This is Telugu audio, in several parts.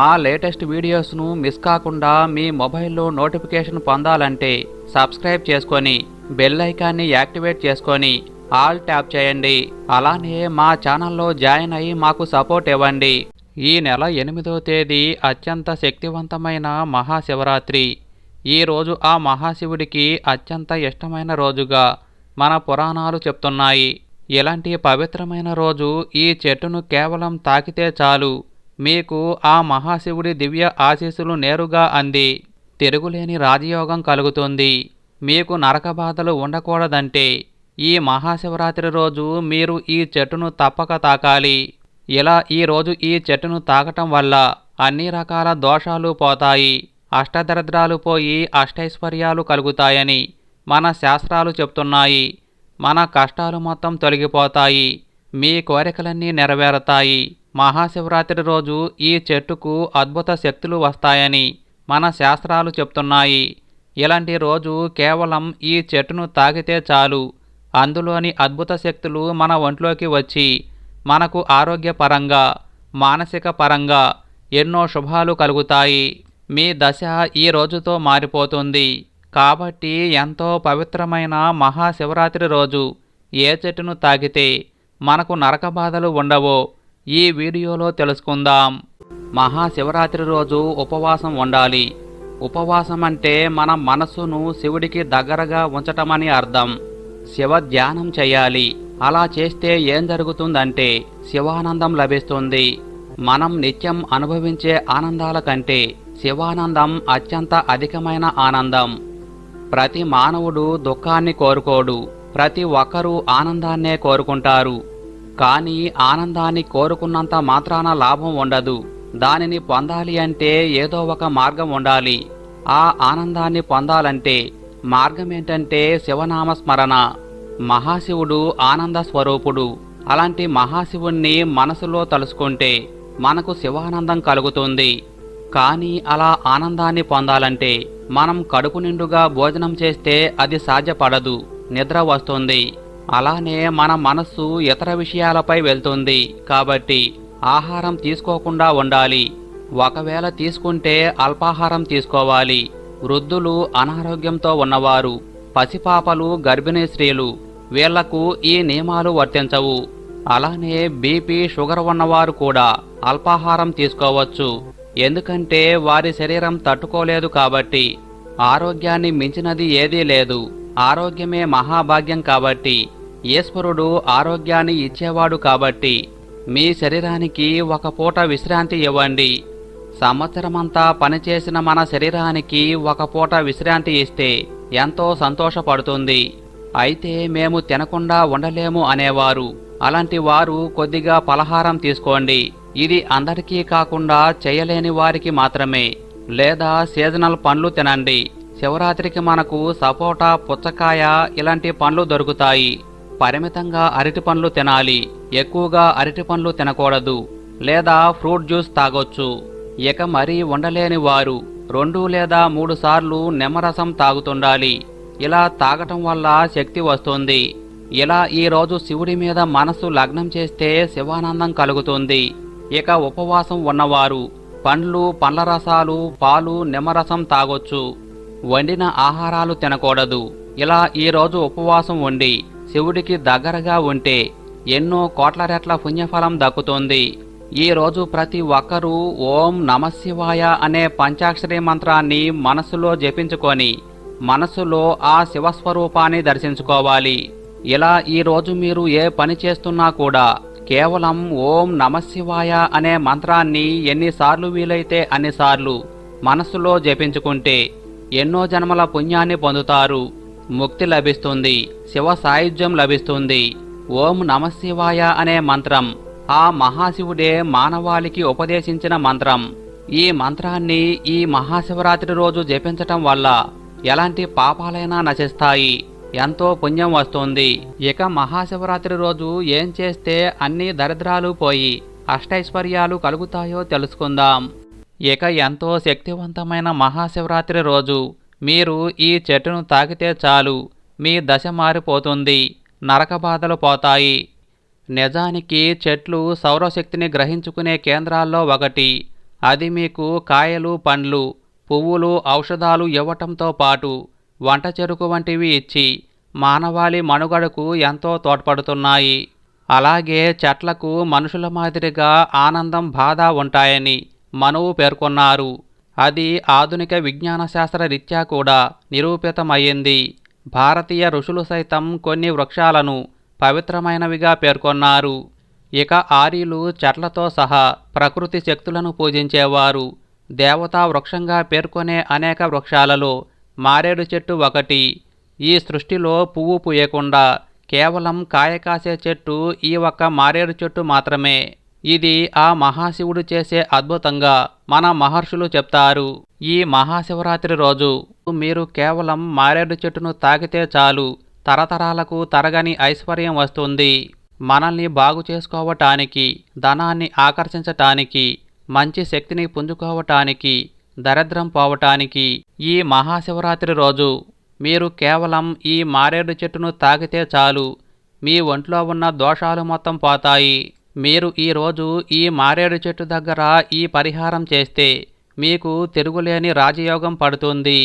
మా లేటెస్ట్ వీడియోస్ను మిస్ కాకుండా మీ మొబైల్లో నోటిఫికేషన్ పొందాలంటే సబ్స్క్రైబ్ చేసుకొని బెల్ ఐకాన్ని యాక్టివేట్ చేసుకొని ఆల్ ట్యాప్ చేయండి. అలానే మా ఛానల్లో జాయిన్ అయ్యి మాకు సపోర్ట్ ఇవ్వండి. ఈ నెల ఎనిమిదో తేదీ అత్యంత శక్తివంతమైన మహాశివరాత్రి. ఈ రోజు ఆ మహాశివుడికి అత్యంత ఇష్టమైన రోజుగా మన పురాణాలు చెప్తున్నాయి. ఇలాంటి పవిత్రమైన రోజు ఈ చెట్టును కేవలం తాకితే చాలు. మీకు ఆ మహాశివుడి దివ్య ఆశీస్సులు నేరుగా అంది. తిరుగులేని రాజయోగం కలుగుతుంది. మీకు నరక బాధలు ఉండకూడదంటే ఈ మహాశివరాత్రి రోజు మీరు ఈ చెట్టును తప్పక తాకాలి. ఇలా ఈ రోజు ఈ చెట్టును తాకటం వల్ల అన్ని రకాల దోషాలు పోతాయి. అష్టదరిద్రాలు పోయి అష్టైశ్వర్యాలు కలుగుతాయని మన శాస్త్రాలు చెప్తున్నాయి. మన కష్టాలు మొత్తం తొలగిపోతాయి. మీ కోరికలన్నీ నెరవేరుతాయి. మహాశివరాత్రి రోజు ఈ చెట్టుకు అద్భుత శక్తులు వస్తాయని మన శాస్త్రాలు చెప్తున్నాయి. ఇలాంటి రోజు కేవలం ఈ చెట్టును తాకితే చాలు. అందులోని అద్భుత శక్తులు మన ఒంట్లోకి వచ్చి మనకు ఆరోగ్యపరంగా మానసిక పరంగా ఎన్నో శుభాలు కలుగుతాయి. మీ దశ ఈ రోజుతో మారిపోతుంది. కాబట్టి ఎంతో పవిత్రమైన మహాశివరాత్రి రోజు ఏ చెట్టును తాకితే మనకు నరక బాధలు ఉండవో ఈ వీడియోలో తెలుసుకుందాం. మహాశివరాత్రి రోజు ఉపవాసం ఉండాలి. ఉపవాసం అంటే మన మనస్సును శివుడికి దగ్గరగా ఉంచటమని అర్థం. శివ ధ్యానం చేయాలి. అలా చేస్తే ఏం జరుగుతుందంటే శివానందం లభిస్తుంది. మనం నిత్యం అనుభవించే ఆనందాల కంటే శివానందం అత్యంత అధికమైన ఆనందం. ప్రతి మానవుడు దుఃఖాన్ని కోరుకోడు. ప్రతి ఒక్కరూ ఆనందాన్నే కోరుకుంటారు. కానీ ఆనందాన్ని కోరుకున్నంత మాత్రాన లాభం ఉండదు. దానిని పొందాలి అంటే ఏదో ఒక మార్గం ఉండాలి. ఆ ఆనందాన్ని పొందాలంటే మార్గం ఏంటంటే శివనామ స్మరణ మహాశివుడు ఆనంద స్వరూపుడు. అలాంటి మహాశివుణ్ణి మనసులో తలుసుకుంటే మనకు శివానందం కలుగుతుంది. కానీ అలా ఆనందాన్ని పొందాలంటే మనం కడుపు నిండుగా భోజనం చేస్తే అది సాధ్యపడదు. నిద్ర వస్తుంది. అలానే మన మనస్సు ఇతర విషయాలపై వెళ్తుంది కాబట్టి ఆహారం తీసుకోకుండా ఉండాలి. ఒకవేళ తీసుకుంటే అల్పాహారం తీసుకోవాలి. వృద్ధులు అనారోగ్యంతో ఉన్నవారు పసిపాపలు గర్భిణీ స్త్రీలు వీళ్ళకు ఈ నియమాలు వర్తించవు. అలానే బీపీ షుగర్ ఉన్నవారు కూడా అల్పాహారం తీసుకోవచ్చు. ఎందుకంటే వారి శరీరం తట్టుకోలేదు కాబట్టి ఆరోగ్యాన్ని మించినది ఏదీ లేదు. ఆరోగ్యమే మహాభాగ్యం కాబట్టి ఈశ్వరుడు ఆరోగ్యాన్ని ఇచ్చేవాడు కాబట్టి మీ శరీరానికి ఒక పూట విశ్రాంతి ఇవ్వండి. సంవత్సరమంతా పనిచేసిన మన శరీరానికి ఒక పూట విశ్రాంతి ఇస్తే ఎంతో సంతోషపడుతుంది. అయితే మేము తినకుండా ఉండలేము అనేవారు. అలాంటి వారు కొద్దిగా పలహారం తీసుకోండి. ఇది అందరికీ కాకుండా చేయలేని వారికి మాత్రమే. లేదా సీజనల్ పండ్లు తినండి. శివరాత్రికి మనకు సపోటా పుచ్చకాయ ఇలాంటి పండ్లు దొరుకుతాయి. పరిమితంగా అరటి పండ్లు తినాలి. ఎక్కువగా అరటి పండ్లు తినకూడదు. లేదా ఫ్రూట్ జ్యూస్ తాగొచ్చు. ఇక మరీ ఉండలేని వారు రెండు లేదా మూడు సార్లు నిమ్మరసం తాగుతుండాలి. ఇలా తాగటం వల్ల శక్తి వస్తుంది. ఇలా ఈ రోజు శివుడి మీద మనసు లగ్నం చేస్తే శివానందం కలుగుతుంది. ఇక ఉపవాసం ఉన్నవారు పండ్లు పండ్ల రసాలు పాలు నిమ్మరసం తాగొచ్చు. వండిన ఆహారాలు తినకూడదు. ఇలా ఈ రోజు ఉపవాసం ఉండి శివుడికి దగ్గరగా ఉంటే ఎన్నో కోట్ల రెట్ల పుణ్యఫలం దక్కుతుంది. ఈరోజు ప్రతి ఒక్కరూ ఓం నమశివాయ అనే పంచాక్షరి మంత్రాన్ని మనసులో జపించుకొని మనసులో ఆ శివస్వరూపాన్ని దర్శించుకోవాలి. ఇలా ఈ రోజు మీరు ఏ పని చేస్తున్నా కూడా కేవలం ఓం నమశివాయ అనే మంత్రాన్ని ఎన్నిసార్లు వీలైతే అన్నిసార్లు మనసులో జపించుకుంటే ఎన్నో జన్మల పుణ్యాన్ని పొందుతారు. ముక్తి లభిస్తుంది శివ సాయుధ్యం లభిస్తుంది. ఓం నమశివాయ అనే మంత్రం. ఆ మహాశివుడే మానవాళికి ఉపదేశించిన మంత్రం. ఈ మంత్రాన్ని ఈ మహాశివరాత్రి రోజు జపించటం వల్ల ఎలాంటి పాపాలైనా నశిస్తాయి. ఎంతో పుణ్యం వస్తుంది. ఇక మహాశివరాత్రి రోజు ఏం చేస్తే అన్ని దరిద్రాలు పోయి అష్టైశ్వర్యాలు కలుగుతాయో తెలుసుకుందాం. ఇక ఎంతో శక్తివంతమైన మహాశివరాత్రి రోజు. మీరు ఈ చెట్టును తాకితే చాలు మీ దశ మారిపోతుంది నరక బాధలు పోతాయి. నిజానికి చెట్లు సౌరశక్తిని గ్రహించుకునే కేంద్రాల్లో ఒకటి. అది మీకు కాయలు పండ్లు పువ్వులు ఔషధాలు ఇవ్వటంతో పాటు వంట చెరుకు వంటివి ఇచ్చి మానవాళి మనుగడకు ఎంతో తోడ్పడుతున్నాయి. అలాగే చెట్లకు మనుషుల మాదిరిగా ఆనందం బాధ ఉంటాయని మనువు పేర్కొన్నారు. అది ఆధునిక విజ్ఞాన శాస్త్ర రీత్యా కూడా నిరూపితమయ్యింది. భారతీయ ఋషులు సైతం కొన్ని వృక్షాలను పవిత్రమైనవిగా పేర్కొన్నారు. ఇక ఆర్యులు చెట్లతో సహా ప్రకృతి శక్తులను పూజించేవారు. దేవతా వృక్షంగా పేర్కొనే అనేక వృక్షాలలో మారేడు చెట్టు ఒకటి. ఈ సృష్టిలో పువ్వు పూయకుండా కేవలం కాయ కాసే చెట్టు ఈ ఒక్క మారేడు చెట్టు మాత్రమే. ఇది ఆ మహాశివుడు చేసే అద్భుతంగా మన మహర్షులు చెప్తారు. ఈ మహాశివరాత్రి రోజు మీరు కేవలం మారేడు చెట్టును తాకితే చాలు తరతరాలకు తరగని ఐశ్వర్యం వస్తుంది. మనల్ని బాగు చేసుకోవటానికి ధనాన్ని ఆకర్షించటానికి మంచి శక్తిని పుంజుకోవటానికి దరిద్రం పోవటానికి ఈ మహాశివరాత్రి రోజు మీరు కేవలం ఈ మారేడు చెట్టును తాకితే చాలు మీ ఒంట్లో ఉన్న దోషాలు మొత్తం పోతాయి. మీరు ఈరోజు ఈ మారేడు చెట్టు దగ్గర ఈ పరిహారం చేస్తే మీకు తిరుగులేని రాజయోగం పడుతుంది.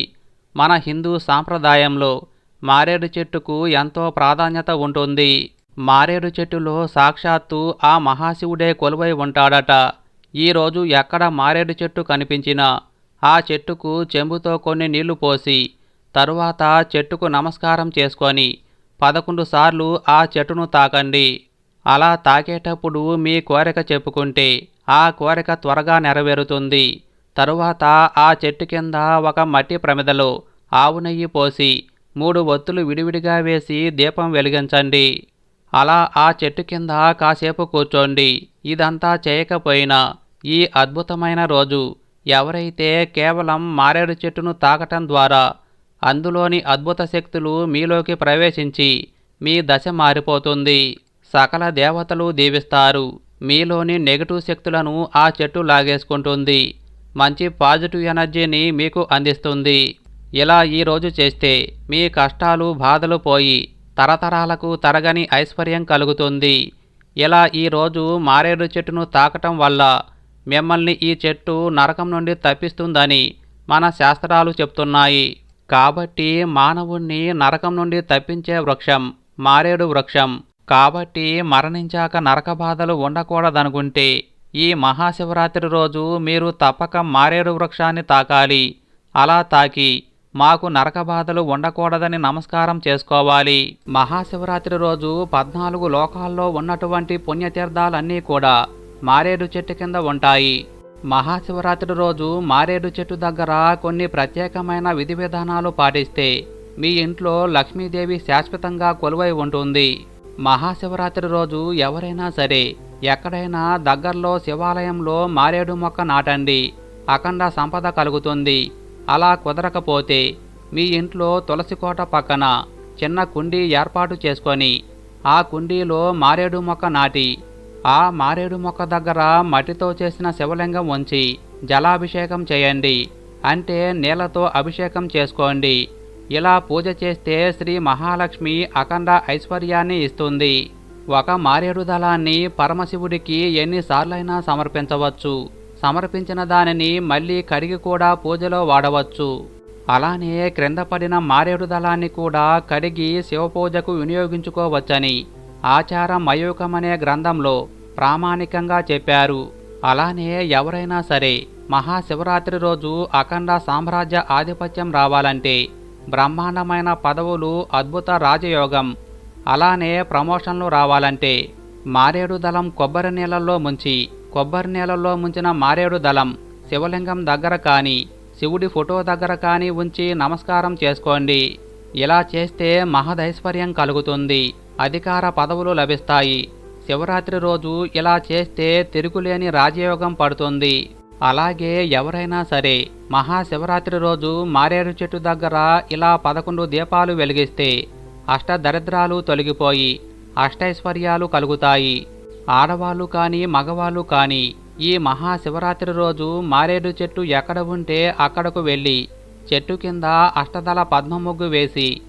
మన హిందూ సాంప్రదాయంలో మారేడు చెట్టుకు ఎంతో ప్రాధాన్యత ఉంటుంది. మారేడు చెట్టులో సాక్షాత్తు ఆ మహాశివుడే కొలువై ఉంటాడట. ఈరోజు ఎక్కడ మారేడు చెట్టు కనిపించినా ఆ చెట్టుకు చెంబుతో కొన్ని నీళ్ళు పోసి తరువాత చెట్టుకు నమస్కారం చేసుకొని పదకొండు సార్లు ఆ చెట్టును తాకండి. అలా తాకేటప్పుడు మీ కోరిక చెప్పుకుంటే ఆ కోరిక త్వరగా నెరవేరుతుంది. తరువాత ఆ చెట్టు కింద ఒక మట్టి ప్రమిదలో ఆవు నెయ్యి పోసి మూడు ఒత్తులు విడివిడిగా వేసి దీపం వెలిగించండి. అలా ఆ చెట్టు కింద కాసేపు కూర్చోండి. ఇదంతా చేయకపోయినా ఈ అద్భుతమైన రోజు ఎవరైతే కేవలం మారేడు చెట్టును తాకటం ద్వారా అందులోని అద్భుత శక్తులు మీలోకి ప్రవేశించి మీ దశ మారిపోతుంది. సకల దేవతలు దీవిస్తారు. మీలోని నెగటివ్ శక్తులను ఆ చెట్టు లాగేసుకుంటుంది. మంచి పాజిటివ్ ఎనర్జీని మీకు అందిస్తుంది. ఇలా ఈరోజు చేస్తే మీ కష్టాలు బాధలు పోయి తరతరాలకు తరగని ఐశ్వర్యం కలుగుతుంది. ఇలా ఈరోజు మారేడు చెట్టును తాకటం వల్ల మిమ్మల్ని ఈ చెట్టు నరకం నుండి తప్పిస్తుందని మన శాస్త్రాలు చెప్తున్నాయి. కాబట్టి మానవుణ్ణి నరకం నుండి తప్పించే వృక్షం మారేడు వృక్షం. కాబట్టి మరణించాక నరక బాధలు ఉండకూడదనుకుంటే ఈ మహాశివరాత్రి రోజు మీరు తప్పక మారేడు వృక్షాన్ని తాకాలి. అలా తాకి మాకు నరక బాధలు ఉండకూడదని నమస్కారం చేసుకోవాలి. మహాశివరాత్రి రోజు పద్నాలుగు లోకాల్లో ఉన్నటువంటి పుణ్యతీర్థాలన్నీ కూడా మారేడు చెట్టు కింద ఉంటాయి. మహాశివరాత్రి రోజు మారేడు చెట్టు దగ్గర కొన్ని ప్రత్యేకమైన విధి విధానాలు పాటిస్తే మీ ఇంట్లో లక్ష్మీదేవి శాశ్వతంగా కొలువై ఉంటుంది. మహాశివరాత్రి రోజు ఎవరైనా సరే ఎక్కడైనా దగ్గరలో శివాలయంలో మారేడు మొక్క నాటండి. అఖండ సంపద కలుగుతుంది. అలా కుదరకపోతే మీ ఇంట్లో తులసి కోట పక్కన చిన్న కుండీ ఏర్పాటు చేసుకొని ఆ కుండీలో మారేడు మొక్క నాటి ఆ మారేడు మొక్క దగ్గర మట్టితో చేసిన శివలింగం ఉంచి జలాభిషేకం చేయండి. అంటే నీళ్ళతో అభిషేకం చేసుకోండి. ఇలా పూజ చేస్తే శ్రీ మహాలక్ష్మి అఖండ ఐశ్వర్యాన్ని ఇస్తుంది. ఒక మారేడు దళాన్ని పరమశివుడికి ఎన్నిసార్లైనా సమర్పించవచ్చు. సమర్పించిన దానిని మళ్ళీ కడిగి కూడా పూజలో వాడవచ్చు. అలానే క్రింద పడిన మారేడు దళాన్ని కూడా కడిగి శివపూజకు వినియోగించుకోవచ్చని ఆచారం మయూకమనే గ్రంథంలో ప్రామాణికంగా చెప్పారు. అలానే ఎవరైనా సరే మహాశివరాత్రి రోజు అఖండ సామ్రాజ్య ఆధిపత్యం రావాలంటే బ్రహ్మాండమైన పదవులు అద్భుత రాజయోగం. అలానే ప్రమోషన్లు రావాలంటే మారేడు దళం కొబ్బరి నీళ్ళల్లో ముంచి కొబ్బరి నీళ్ళల్లో ముంచిన మారేడు దళం శివలింగం దగ్గర కానీ శివుడి ఫోటో దగ్గర కానీ ఉంచి నమస్కారం చేసుకోండి. ఇలా చేస్తే మహదైశ్వర్యం కలుగుతుంది అధికార పదవులు లభిస్తాయి. శివరాత్రి రోజు ఇలా చేస్తే తిరుగులేని రాజయోగం పడుతుంది. అలాగే ఎవరైనా సరే మహాశివరాత్రి రోజు మారేడు చెట్టు దగ్గర ఇలా పదకొండు దీపాలు వెలిగిస్తే అష్టదరిద్రాలు తొలగిపోయి అష్టైశ్వర్యాలు కలుగుతాయి. ఆడవాళ్ళు కానీ మగవాళ్ళు కానీ ఈ మహాశివరాత్రి రోజు మారేడు చెట్టు ఎక్కడ ఉంటే అక్కడకు వెళ్ళి చెట్టు కింద అష్టదళ పద్మముగ్గు వేసి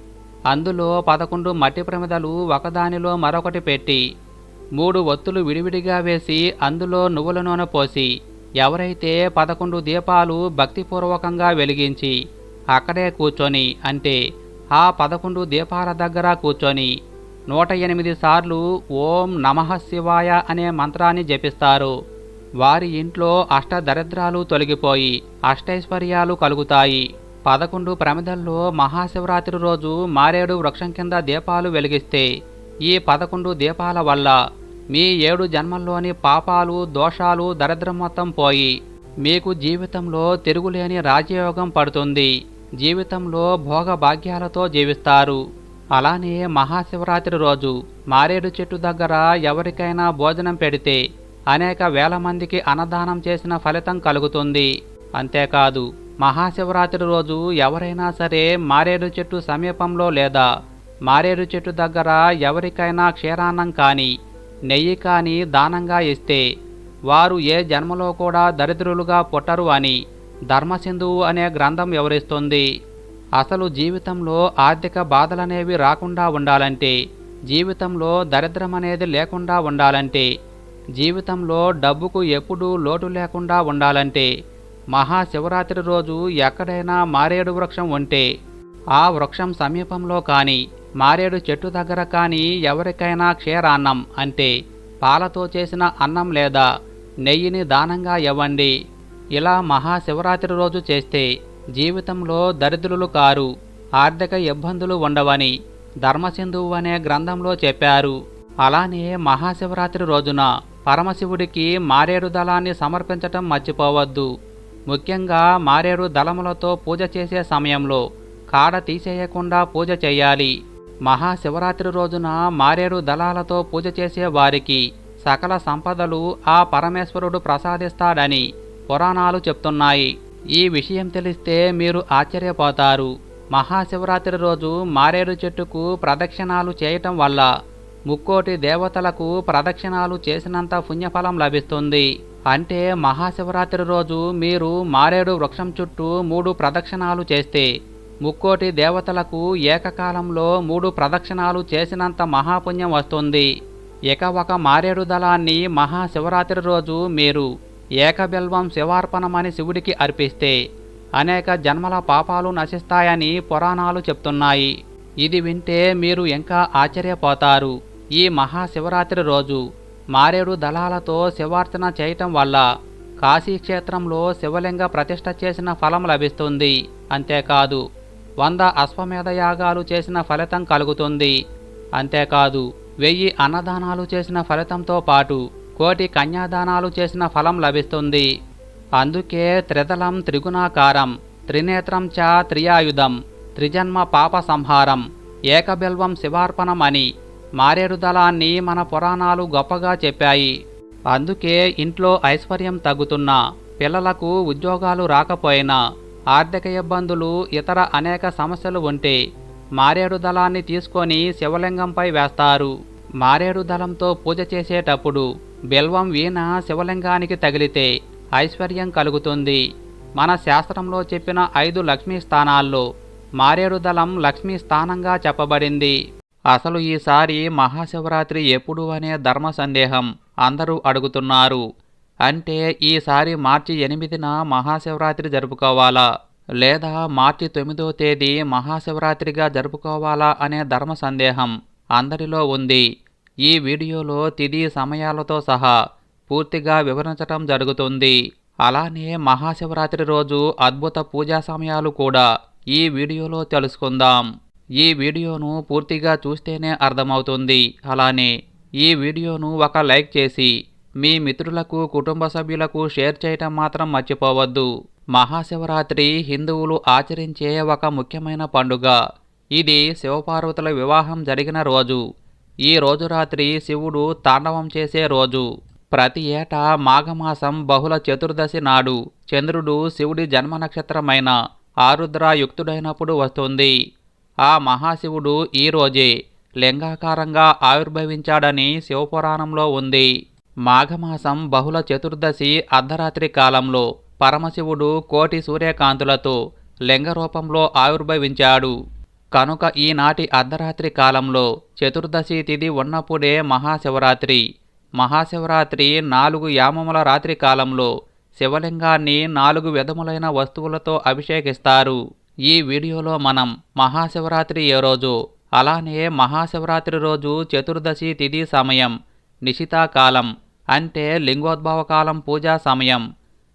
అందులో పదకొండు మట్టి ప్రమిదలు ఒకదానిలో మరొకటి పెట్టి మూడు ఒత్తులు విడివిడిగా వేసి అందులో నువ్వుల నూనె పోసి ఎవరైతే పదకొండు దీపాలు భక్తిపూర్వకంగా వెలిగించి అక్కడే కూర్చొని అంటే ఆ పదకొండు దీపాల దగ్గర కూర్చొని నూట ఎనిమిది సార్లు ఓం నమః శివాయ అనే మంత్రాన్ని జపిస్తారు. వారి ఇంట్లో అష్టదరిద్రాలు తొలగిపోయి అష్టైశ్వర్యాలు కలుగుతాయి. పదకొండు ప్రమిదల్లో మహాశివరాత్రి రోజు మారేడు వృక్షం కింద దీపాలు వెలిగిస్తే ఈ పదకొండు దీపాల వల్ల మీ ఏడు జన్మల్లోని పాపాలు దోషాలు దరిద్రం మొత్తం పోయి మీకు జీవితంలో తిరుగులేని రాజయోగం పడుతుంది. జీవితంలో భోగ భాగ్యాలతో జీవిస్తారు. అలానే మహాశివరాత్రి రోజు మారేడు చెట్టు దగ్గర ఎవరికైనా భోజనం పెడితే అనేక వేల మందికి అన్నదానం చేసిన ఫలితం కలుగుతుంది. అంతేకాదు మహాశివరాత్రి రోజు ఎవరైనా సరే మారేడు చెట్టు సమీపంలో లేదా మారేడు చెట్టు దగ్గర ఎవరికైనా క్షీరాన్నం కానీ నెయ్యి కానీ దానంగా ఇస్తే వారు ఏ జన్మలో కూడా దరిద్రులుగా పుట్టరు అని ధర్మసింధువు అనే గ్రంథం వివరిస్తుంది. అసలు జీవితంలో ఆర్థిక బాధలనేవి రాకుండా ఉండాలంటే జీవితంలో దరిద్రం అనేది లేకుండా ఉండాలంటే జీవితంలో డబ్బుకు ఎప్పుడూ లోటు లేకుండా ఉండాలంటే మహాశివరాత్రి రోజు ఎక్కడైనా మారేడు వృక్షం ఉంటే ఆ వృక్షం సమీపంలో కానీ మారేడు చెట్టు దగ్గర కానీ ఎవరికైనా క్షీరాన్నం అంటే పాలతో చేసిన అన్నం లేదా నెయ్యిని దానంగా ఇవ్వండి. ఇలా మహాశివరాత్రి రోజు చేస్తే జీవితంలో దరిద్రులు కారు ఆర్థిక ఇబ్బందులు ఉండవని ధర్మసింధువు అనే గ్రంథంలో చెప్పారు. అలానే మహాశివరాత్రి రోజున పరమశివుడికి మారేడు దళాన్ని సమర్పించటం మర్చిపోవద్దు. ముఖ్యంగా మారేడు దళములతో పూజ చేసే సమయంలో కాడ తీసేయకుండా పూజ చేయాలి. మహాశివరాత్రి రోజున మారేడు దళాలతో పూజ చేసే వారికి సకల సంపదలు ఆ పరమేశ్వరుడు ప్రసాదిస్తాడని పురాణాలు చెప్తున్నాయి. ఈ విషయం తెలిస్తే మీరు ఆశ్చర్యపోతారు. మహాశివరాత్రి రోజు మారేడు చెట్టుకు ప్రదక్షిణాలు చేయటం వల్ల ముక్కోటి దేవతలకు ప్రదక్షిణాలు చేసినంత పుణ్యఫలం లభిస్తుంది. అంటే మహాశివరాత్రి రోజు మీరు మారేడు వృక్షం చుట్టూ మూడు ప్రదక్షిణాలు చేస్తే ముక్కోటి దేవతలకు ఏకకాలంలో మూడు ప్రదక్షిణాలు చేసినంత మహాపుణ్యం వస్తుంది. ఇక ఒక మారేడు దళాన్ని మహాశివరాత్రి రోజు మీరు ఏకబిల్వం శివార్పణమని శివుడికి అర్పిస్తే అనేక జన్మల పాపాలు నశిస్తాయని పురాణాలు చెప్తున్నాయి. ఇది వింటే మీరు ఇంకా ఆశ్చర్యపోతారు. ఈ మహాశివరాత్రి రోజు మారేడు దళాలతో శివార్చన చేయటం వల్ల కాశీక్షేత్రంలో శివలింగ ప్రతిష్ట చేసిన ఫలం లభిస్తుంది. అంతేకాదు వంద అశ్వమేధ యాగాలు చేసిన ఫలితం కలుగుతుంది. అంతేకాదు వెయ్యి అన్నదానాలు చేసిన ఫలితంతో పాటు కోటి కన్యాదానాలు చేసిన ఫలం లభిస్తుంది. అందుకే త్రిదలం త్రిగుణాకారం త్రినేత్రం చ త్రియాయుధం త్రిజన్మ పాప సంహారం ఏకబిల్వం శివార్పణం అని మారేడు దళాన్ని మన పురాణాలు గొప్పగా చెప్పాయి. అందుకే ఇంట్లో ఐశ్వర్యం తగ్గుతున్నా పిల్లలకు ఉద్యోగాలు రాకపోయినా ఆర్థిక ఇబ్బందులు ఇతర అనేక సమస్యలు ఉంటే మారేడు దళాన్ని తీసుకొని శివలింగంపై వేస్తారు. మారేడు దళంతో పూజ చేసేటప్పుడు బిల్వం వీణ శివలింగానికి తగిలితే ఐశ్వర్యం కలుగుతుంది. మన శాస్త్రంలో చెప్పిన ఐదు లక్ష్మీ స్థానాల్లో మారేడు దళం లక్ష్మీ స్థానంగా చెప్పబడింది. అసలు ఈసారి మహాశివరాత్రి ఎప్పుడు అనే ధర్మ సందేహం అందరూ అడుగుతున్నారు. అంటే ఈసారి మార్చి ఎనిమిదిన మహాశివరాత్రి జరుపుకోవాలా? లేదా మార్చి తొమ్మిదో తేదీ మహాశివరాత్రిగా జరుపుకోవాలా అనే ధర్మ సందేహం అందరిలో ఉంది. ఈ వీడియోలో తిది సమయాలతో సహా పూర్తిగా వివరించటం జరుగుతుంది. అలానే మహాశివరాత్రి రోజు అద్భుత పూజా సమయాలు కూడా ఈ వీడియోలో తెలుసుకుందాం. ఈ వీడియోను పూర్తిగా చూస్తేనే అర్థమవుతుంది. అలానే ఈ వీడియోను ఒక లైక్ చేసి మీ మిత్రులకు కుటుంబ సభ్యులకు షేర్ చేయటం మాత్రం మర్చిపోవద్దు. మహాశివరాత్రి హిందువులు ఆచరించే ఒక ముఖ్యమైన పండుగ. ఇది శివపార్వతుల వివాహం జరిగిన రోజు. ఈ రోజు రాత్రి శివుడు తాండవం చేసే రోజు. ప్రతి ఏటా మాఘమాసం బహుళ చతుర్దశి నాడు చంద్రుడు శివుడి జన్మ నక్షత్రమైన ఆరుద్రాయుక్తుడైనప్పుడు వస్తుంది. ఆ మహాశివుడు ఈ రోజే లింగాకారంగా ఆవిర్భవించాడని శివపురాణంలో ఉంది. మాఘమాసం బహుళ చతుర్దశి అర్ధరాత్రి కాలంలో పరమశివుడు కోటి సూర్యకాంతులతో లింగ రూపంలో ఆవిర్భవించాడు. కనుక ఈనాటి అర్ధరాత్రి కాలంలో చతుర్దశి తిథి ఉన్నప్పుడే మహాశివరాత్రి. మహాశివరాత్రి నాలుగు యామముల రాత్రి కాలంలో శివలింగాన్ని నాలుగు విధములైన వస్తువులతో అభిషేకిస్తారు. ఈ వీడియోలో మనం మహాశివరాత్రి ఏ రోజు అలానే మహాశివరాత్రి రోజు చతుర్దశి తిథి సమయం నిశితాకాలం అంటే లింగోద్భవ కాలం పూజా సమయం.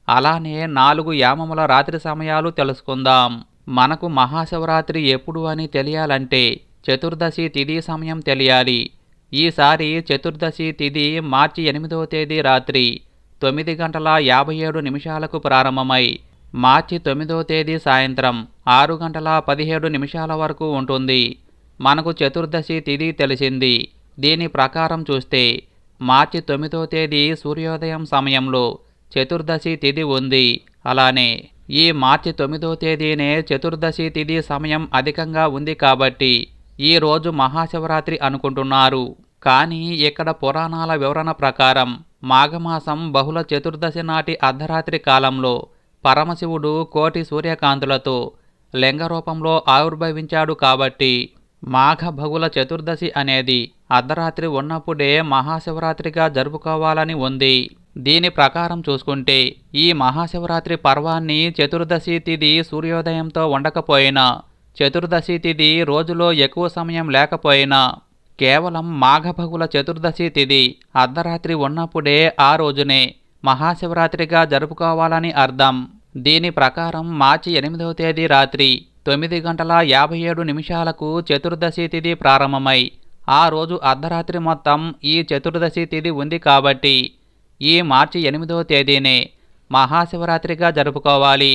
అలానే నాలుగు యామముల రాత్రి సమయాలు తెలుసుకుందాం. మనకు మహాశివరాత్రి ఎప్పుడు అని తెలియాలంటే చతుర్దశి తిథి సమయం తెలియాలి. ఈసారి చతుర్దశి తిథి మార్చి ఎనిమిదవ తేదీ రాత్రి తొమ్మిది గంటల యాభై ఏడు నిమిషాలకు ప్రారంభమై మార్చి తొమ్మిదవ తేదీ సాయంత్రం ఆరు గంటల పదిహేడు నిమిషాల వరకు ఉంటుంది. మనకు చతుర్దశి తిథి తెలిసింది. దీని ప్రకారం చూస్తే మార్చి తొమ్మిదో తేదీ సూర్యోదయం సమయంలో చతుర్దశి తిథి ఉంది. అలానే ఈ మార్చి తొమ్మిదో తేదీనే చతుర్దశి తిథి సమయం అధికంగా ఉంది కాబట్టి ఈ రోజు మహాశివరాత్రి అనుకుంటున్నారు. కానీ ఇక్కడ పురాణాల వివరణ ప్రకారం మాఘమాసం బహుళ చతుర్దశి నాటి అర్ధరాత్రి కాలంలో పరమశివుడు కోటి సూర్యకాంతులతో లింగ రూపంలో ఆవిర్భవించాడు కాబట్టి మాఘ బహుళ చతుర్దశి అనేది అర్ధరాత్రి ఉన్నప్పుడే మహాశివరాత్రిగా జరుపుకోవాలని ఉంది. దీని ప్రకారం చూసుకుంటే ఈ మహాశివరాత్రి పర్వాన్ని చతుర్దశి తిథి సూర్యోదయంతో ఉండకపోయినా చతుర్దశి తిథి రోజులో ఎక్కువ సమయం లేకపోయినా కేవలం మాఘభగుల చతుర్దశి తిథి అర్ధరాత్రి ఉన్నప్పుడే ఆ రోజునే మహాశివరాత్రిగా జరుపుకోవాలని అర్థం. దీని ప్రకారం మార్చి ఎనిమిదవ తేదీ రాత్రి తొమ్మిది గంటల యాభై ఏడు నిమిషాలకు చతుర్దశి తిథి ప్రారంభమై ఆ రోజు అర్ధరాత్రి మొత్తం ఈ చతుర్దశి తిథి ఉంది కాబట్టి ఈ మార్చి ఎనిమిదవ తేదీనే మహాశివరాత్రిగా జరుపుకోవాలి.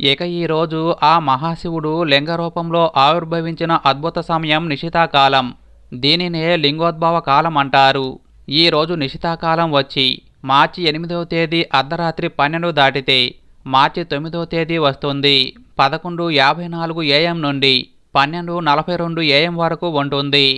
ఇక ఈరోజు ఆ మహాశివుడు లింగ రూపంలో ఆవిర్భవించిన అద్భుత సమయం నిశితాకాలం. దీనినే లింగోద్భవ కాలం అంటారు. ఈ రోజు నిశితాకాలం వచ్చి మార్చి ఎనిమిదవ తేదీ అర్ధరాత్రి పన్నెండు దాటితే మార్చి తొమ్మిదవ తేదీ వస్తుంది. పదకొండు యాభై నాలుగు ఏఎం నుండి పన్నెండు నలభై రెండు ఏఎం వరకు ఉంటుంది.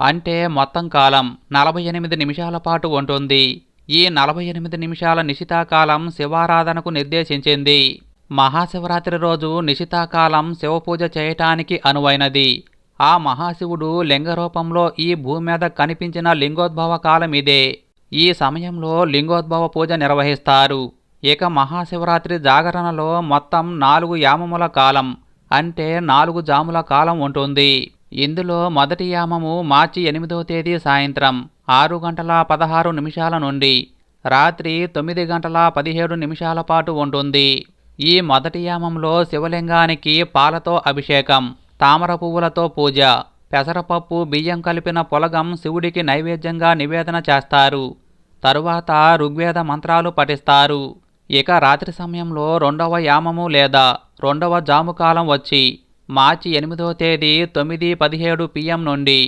అంటే మొత్తం కాలం నలభై ఎనిమిది నిమిషాల పాటు ఉంటుంది. ఈ నలభై ఎనిమిది నిమిషాల నిశితాకాలం శివారాధనకు నిర్దేశించింది. మహాశివరాత్రి రోజు నిశితాకాలం శివపూజ చేయటానికి అనువైనది. ఆ మహాశివుడు లింగ రూపంలో ఈ భూమి మీద కనిపించిన లింగోద్భవ కాలం ఇదే. ఈ సమయంలో లింగోద్భవ పూజ నిర్వహిస్తారు. ఇక మహాశివరాత్రి జాగరణలో మొత్తం నాలుగు యామముల కాలం అంటే నాలుగు జాముల కాలం ఉంటుంది. ఇందులో మొదటి యామము మార్చి ఎనిమిదవ తేదీ సాయంత్రం ఆరు గంటల పదహారు నిమిషాల నుండి రాత్రి తొమ్మిది గంటల పదిహేడు నిమిషాల పాటు ఉంటుంది ఈ మొదటి యామంలో శివలింగానికి పాలతో అభిషేకం తామర పువ్వులతో పూజ పెసరపప్పు బియ్యం కలిపిన పొలగం శివుడికి నైవేద్యంగా నివేదన చేస్తారు. తరువాత ఋగ్వేద మంత్రాలు పఠిస్తారు. ఇక రాత్రి సమయంలో రెండవ యామము లేదా రెండవ జాముకాలం వచ్చి మార్చి ఎనిమిదో తేదీ తొమ్మిది పదిహేడు పిఎం నుండి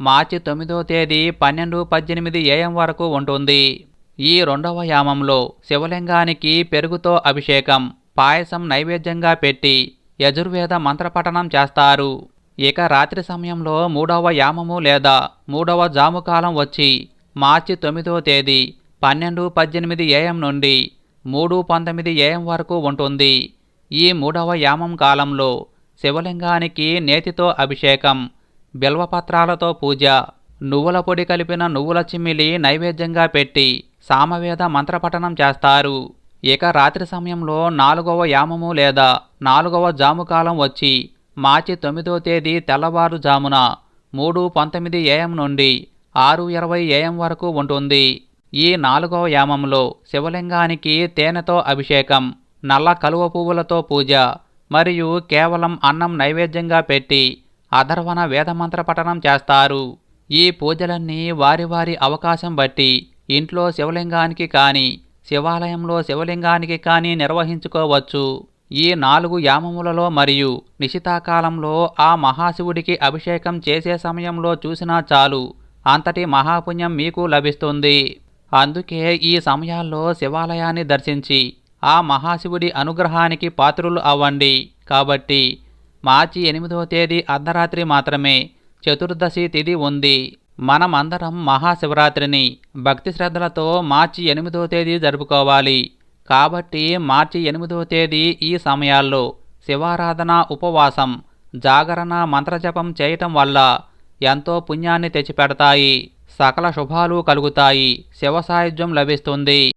మార్చి తొమ్మిదో తేదీ పన్నెండు పద్దెనిమిది ఏఎం వరకు ఉంటుంది. ఈ రెండవ యామంలో శివలింగానికి పెరుగుతో అభిషేకం పాయసం నైవేద్యంగా పెట్టి యజుర్వేద మంత్రపఠనం చేస్తారు. ఇక రాత్రి సమయంలో మూడవ యామము లేదా మూడవ జాముకాలం వచ్చి మార్చి తొమ్మిదో తేదీ పన్నెండు పద్దెనిమిది ఏఎం నుండి మూడు పంతొమ్మిది ఏఎం వరకు ఉంటుంది. ఈ మూడవ యామం కాలంలో శివలింగానికి నేతితో అభిషేకం బిల్వపత్రాలతో పూజ నువ్వుల పొడి కలిపిన నువ్వుల చిమ్మిలి నైవేద్యంగా పెట్టి సామవేద మంత్రపఠనం చేస్తారు. ఇక రాత్రి సమయంలో నాలుగవ యామము లేదా నాలుగవ జాముకాలం వచ్చి మార్చి తొమ్మిదో తేదీ తెల్లవారుజామున మూడు పంతొమ్మిది ఏఎం నుండి ఆరు ఇరవై ఏఎం వరకు ఉంటుంది. ఈ నాలుగవ యామంలో శివలింగానికి తేనెతో అభిషేకం నల్ల కలువ పువ్వులతో పూజ మరియు కేవలం అన్నం నైవేద్యంగా పెట్టి అధర్వణ వేదమంత్ర పఠనం చేస్తారు. ఈ పూజలన్నీ వారి వారి అవకాశం బట్టి ఇంట్లో శివలింగానికి కానీ శివాలయంలో శివలింగానికి కానీ నిర్వహించుకోవచ్చు. ఈ నాలుగు యామములలో మరియు నిశితాకాలంలో ఆ మహాశివుడికి అభిషేకం చేసే సమయంలో చూసినా చాలు అంతటి మహాపుణ్యం మీకు లభిస్తుంది. అందుకే ఈ సమయాల్లో శివాలయాన్ని దర్శించి ఆ మహాశివుడి అనుగ్రహానికి పాత్రులు అవ్వండి. కాబట్టి మార్చి ఎనిమిదవ తేదీ అర్ధరాత్రి మాత్రమే చతుర్దశి తిథి ఉంది. మనమందరం మహాశివరాత్రిని భక్తి శ్రద్ధలతో మార్చి ఎనిమిదవ తేదీ జరుపుకోవాలి. కాబట్టి మార్చి ఎనిమిదవ తేదీ ఈ సమయాల్లో శివారాధన ఉపవాసం జాగరణ మంత్రజపం చేయటం వల్ల ఎంతో పుణ్యాన్ని తెచ్చిపెడతాయి. సకల శుభాలు కలుగుతాయి. శివ సాయుధ్యం లభిస్తుంది.